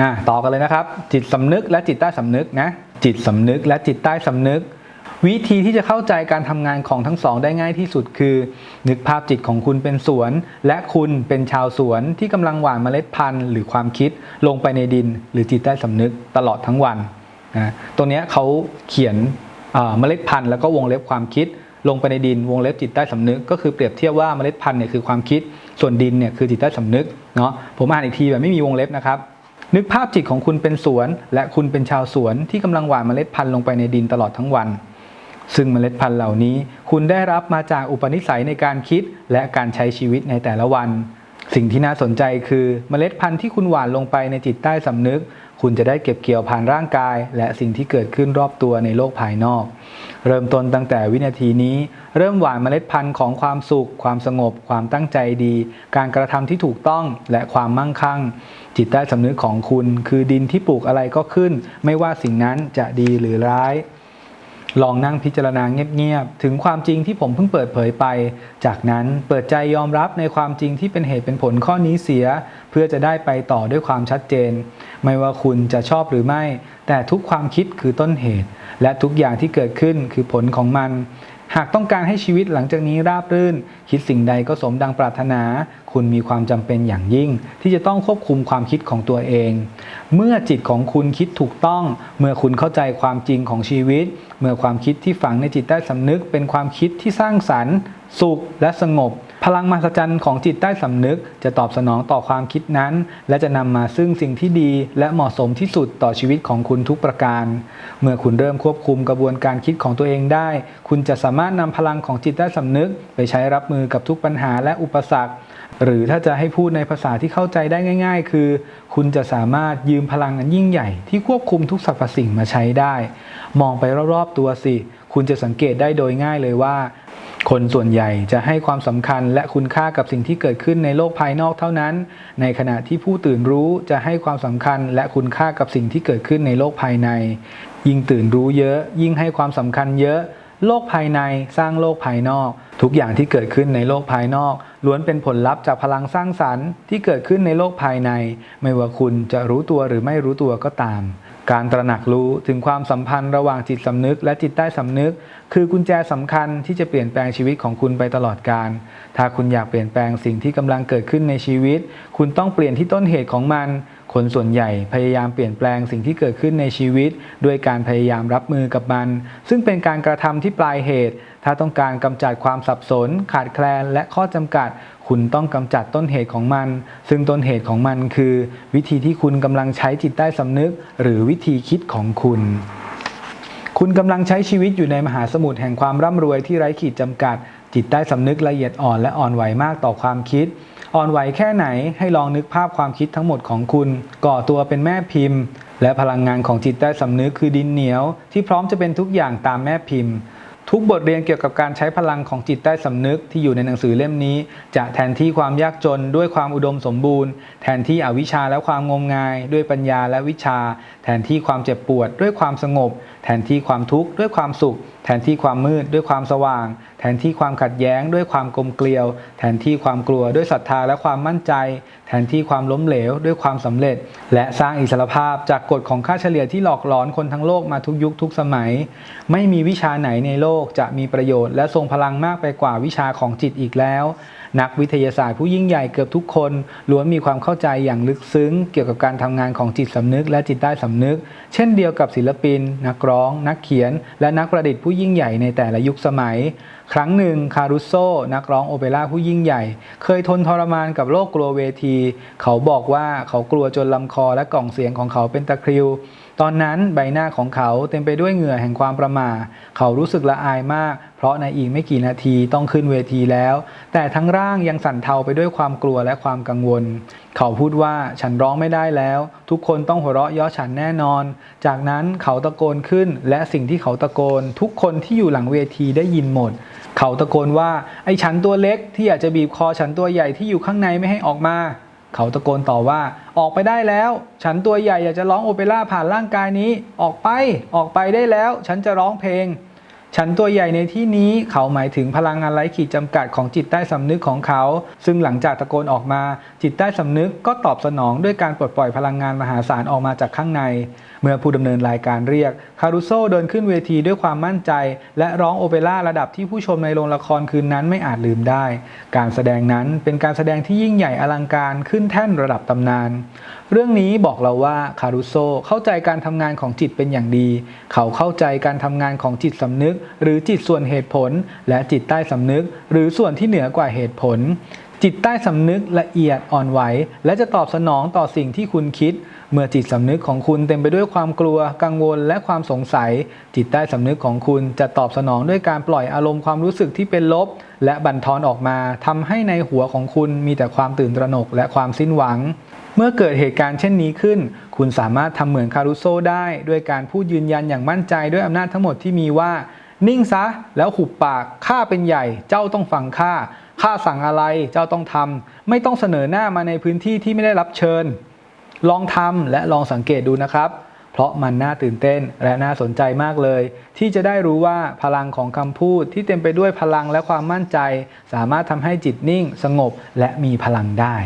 อ่าต่อกันเลยนะครับ จิตสำนึกและจิตใต้สำนึกนะจิตสำนึกและจิตใต้สำนึก วิธีที่จะเข้าใจการทำงานของทั้งสองได้ง่ายที่สุดคือ นึกภาพจิตของคุณเป็นสวน และคุณเป็นชาวสวนที่กำลังหว่านเมล็ดพันธุ์หรือความคิดลงไปในดิน หรือจิตใต้สำนึกตลอดทั้งวันนะตรงนี้เขาเขียนเมล็ดพันธุ์แล้วก็วงเล็บความคิดลงไปในดินวงเล็บจิตใต้สำนึก ก็คือเปรียบเทียบว่าเมล็ดพันธุ์เนี่ยคือความคิดส่วนดินเนี่ยคือจิตใต้สำนึกเนาะผมอ่านอีกทีแบบไม่มีวงเล็บนะครับ นึกภาพจิตของคุณเป็นสวน และคุณเป็นชาวสวนที่กำลังหว่านเมล็ดพันธุ์ลงไปในดินตลอดทั้งวัน ซึ่งเมล็ดพันธุ์เหล่านี้ คุณได้รับมาจากอุปนิสัยในการคิดและการใช้ชีวิตในแต่ละวัน สิ่งที่น่าสนใจคือเมล็ดพันธุ์ที่คุณหว่านลงไปในจิตใต้สำนึก คุณจะได้เก็บเกี่ยวผ่านร่างกาย และสิ่งที่เกิดขึ้นรอบตัวในโลกภายนอก เริ่มต้นตั้งแต่วินาทีนี้ เริ่มหว่านเมล็ดพันธุ์ของความสุข ความสงบ ความตั้งใจดี การกระทำที่ถูกต้องและความมั่งคั่ง จิตใต้สำนึกของคุณ คือดินที่ปลูกอะไรก็ขึ้น ไม่ว่าสิ่งนั้นจะดีหรือร้าย ลองนั่งพิจารณาเงียบๆ ถึงความจริงที่ผมเพิ่งเปิดเผยไป จากนั้นเปิดใจยอมรับในความจริงที่เป็นเหตุเป็นผลข้อนี้เสีย เพื่อจะได้ไปต่อด้วยความชัดเจน ไม่ว่าคุณจะชอบหรือไม่ แต่ทุกความคิดคือต้นเหตุ และทุกอย่างที่เกิดขึ้นคือผลของมัน หากต้องการให้ชีวิตหลังจากนี้ราบรื่น คิดสิ่งใดก็สมดังปรารถนา คุณมีความจำเป็นอย่างยิ่ง ที่จะต้องควบคุมความคิดของตัวเอง เมื่อจิตของคุณคิดถูกต้อง เมื่อคุณเข้าใจความจริงของชีวิต เมื่อความคิดที่ฝังในจิตใต้สำนึก เป็นความคิดที่สร้างสรรค์ สุขและสงบ พลังมหัศจรรย์ของจิตใต้สำนึก จะตอบสนองต่อความคิดนั้น และจะนำมาซึ่งสิ่งที่ดี และเหมาะสมที่สุดต่อชีวิตของคุณทุกประการ เมื่อคุณเริ่มควบคุมกระบวนการคิดของตัวเองได้ คุณจะสามารถนำพลังของจิตใต้สำนึก ไปใช้รับมือกับทุกปัญหาและอุปสรรค หรือถ้าจะให้พูดในภาษาที่เข้าใจได้ง่าย ๆ คือ คุณจะสามารถยืมพลังอันยิ่งใหญ่ที่ควบคุมทุกสรรพสิ่งมาใช้ได้ มองไปรอบๆตัวสิ คุณจะสังเกตได้โดยง่ายเลยว่า คนส่วนใหญ่จะให้ความสำคัญและคุณค่ากับสิ่งที่เกิดขึ้นในโลกภายนอกเท่านั้น ในขณะที่ผู้ตื่นรู้จะให้ความสำคัญและคุณค่ากับสิ่งที่เกิดขึ้นในโลกภายใน ยิ่งตื่นรู้เยอะ ยิ่งให้ความสำคัญเยอะ โลกภายในสร้างโลกภายนอก ทุกอย่างที่เกิดขึ้นในโลกภายนอกล้วนเป็นผลลัพธ์จากพลังสร้างสรรค์ที่เกิดขึ้นในโลกภายใน ไม่ว่าคุณจะรู้ตัวหรือไม่รู้ตัวก็ตาม การตระหนักรู้ถึงความสัมพันธ์ระหว่างจิตสำนึกและจิตใต้สำนึก คือกุญแจสำคัญที่จะเปลี่ยนแปลงชีวิตของคุณไปตลอดกาลถ้าคุณอยากเปลี่ยนแปลงสิ่งที่กำลังเกิดขึ้นในชีวิต คุณต้องเปลี่ยนที่ต้นเหตุของมัน คนส่วนใหญ่พยายามเปลี่ยนแปลงสิ่งที่เกิดขึ้นในชีวิต ด้วยการพยายามรับมือกับมัน ซึ่งเป็นการกระทำที่ปลายเหตุ ถ้าต้องการกำจัดความสับสน ขาดแคลน และข้อจำกัด คุณต้องกำจัดต้นเหตุของมัน ซึ่งต้นเหตุของมันคือ วิธีที่คุณกำลังใช้จิตใต้สำนึก หรือวิธีคิดของคุณ คุณกำลังใช้ชีวิตอยู่ในมหาสมุทรแห่งความร่ำรวยที่ไร้ขีดจำกัด จิตใต้สำนึกละเอียดอ่อนและอ่อนไหวมากต่อความคิด อ่อนไหวแค่ไหนให้ลองนึกภาพความคิดทั้งหมดของคุณ ก่อตัวเป็นแม่พิมพ์ และพลังงานของจิตใต้สำนึกคือดินเหนียว ที่พร้อมจะเป็นทุกอย่างตามแม่พิมพ์ ทุกบทเรียนเกี่ยวกับการใช้พลังของจิตใต้สำนึกที่อยู่ในหนังสือเล่มนี้ จะแทนที่ความยากจนด้วยความอุดมสมบูรณ์ แทนที่อวิชชาและความงมงาย ด้วยปัญญาและวิชา แทนที่ความเจ็บปวดด้วยความสงบ แทนที่ความทุกข์ด้วยความสุข แทนที่ความมืดด้วยความสว่าง แทนที่ความขัดแย้งด้วยความกลมเกลียว แทนที่ความกลัวด้วยศรัทธาและความมั่นใจ แทนที่ความล้มเหลวด้วยความสำเร็จ และสร้างอิสรภาพจากกฎของค่าเฉลี่ยที่หลอกหลอนคนทั้งโลกมาทุกยุคทุกสมัย ไม่มีวิชาไหนในโลกจะมีประโยชน์และทรงพลังมากไปกว่าวิชาของจิตอีกแล้ว นักวิทยาศาสตร์ผู้ยิ่งใหญ่เกือบทุกคนล้วนมีความเข้าใจอย่างลึกซึ้ง เกี่ยวกับการทำงานของจิตสำนึก และจิตใต้สำนึก เช่นเดียวกับศิลปิน นักร้อง นักเขียน และนักประดิษฐ์ผู้ยิ่งใหญ่ในแต่ละยุคสมัย ครั้งหนึ่งคารุโซนักร้องโอเปร่าผู้ยิ่งใหญ่ เคยทนทรมานกับโรคกลัวเวที เขาบอกว่าเขากลัวจนลำคอและกล่องเสียงของเขาเป็นตะคริวตอนนั้นใบหน้าของเขาเต็มไปด้วยเหงื่อแห่งความประมาเขารู้สึกละอายมาก เพราะในอีกไม่กี่นาทีต้องขึ้นเวทีแล้ว แต่ทั้งร่างยังสั่นเทาไปด้วยความกลัวและความกังวล เขาพูดว่าฉันร้องไม่ได้แล้ว ทุกคนต้องหัวเราะย่อฉันแน่นอน จากนั้นเขาตะโกนขึ้น และสิ่งที่เขาตะโกน ทุกคนที่อยู่หลังเวทีได้ยินหมด เขาตะโกนว่า ไอ้ฉันตัวเล็กที่อยากจะบีบคอฉันตัวใหญ่ที่อยู่ข้างในไม่ให้ออกมาเขาตะโกนต่อว่าออกไปได้แล้ว ฉันตัวใหญ่อยากจะร้องโอเปร่าผ่านร่างกายนี้ ออกไป ออกไปได้แล้ว ฉันจะร้องเพลง ฉันตัวใหญ่ในที่นี้เขาหมายถึงพลังงานไร้ขีดจำกัดของจิตใต้สำนึกของเขา ซึ่งหลังจากตะโกนออกมา จิตใต้สำนึกก็ตอบสนองด้วยการปลดปล่อยพลังงานมหาศาลออกมาจากข้างใน เมื่อผู้ดำเนินรายการเรียก คารุโซเดินขึ้นเวทีด้วยความมั่นใจ และร้องโอเปร่าระดับที่ผู้ชมในโรงละครคืนนั้นไม่อาจลืมได้ การแสดงนั้นเป็นการแสดงที่ยิ่งใหญ่อลังการขึ้นแท่นระดับตำนาน เรื่องนี้บอกเราว่าคารุโซเข้าใจการทำงานของจิตเป็นอย่างดี เขาเข้าใจการทำงานของจิตสำนึกหรือจิตส่วนเหตุผล และจิตใต้สำนึก หรือส่วนที่เหนือกว่าเหตุผล จิตใต้สำนึกละเอียดอ่อนไหว และจะตอบสนองต่อสิ่งที่คุณคิด เมื่อจิตสำนึกของคุณเต็มไปด้วยความกลัว กังวล และความสงสัย จิตใต้สำนึกของคุณจะตอบสนองด้วยการปล่อยอารมณ์ความรู้สึกที่เป็นลบ และบั่นทอนออกมาทำให้ในหัวของคุณมีแต่ความตื่นตระหนก และความสิ้นหวังเมื่อเกิดเหตุการณ์เช่นนี้ขึ้น คุณสามารถทำเหมือนคารุโซได้ ด้วยการพูดยืนยันอย่างมั่นใจด้วยอำนาจทั้งหมดที่มีว่า นิ่งซะแล้วหุบปากข้าเป็นใหญ่เจ้าต้องฟังข้าข้าสั่งอะไรเจ้าต้องทำไม่ต้องเสนอหน้ามาในพื้นที่ที่ไม่ได้รับเชิญ ลองทำและลองสังเกตดูนะครับ เพราะมันน่าตื่นเต้นและน่าสนใจมากเลย ที่จะได้รู้ว่าพลังของคำพูดที่เต็มไปด้วยพลังและความมั่นใจ สามารถทำให้จิตนิ่ง สงบและมีพลังได้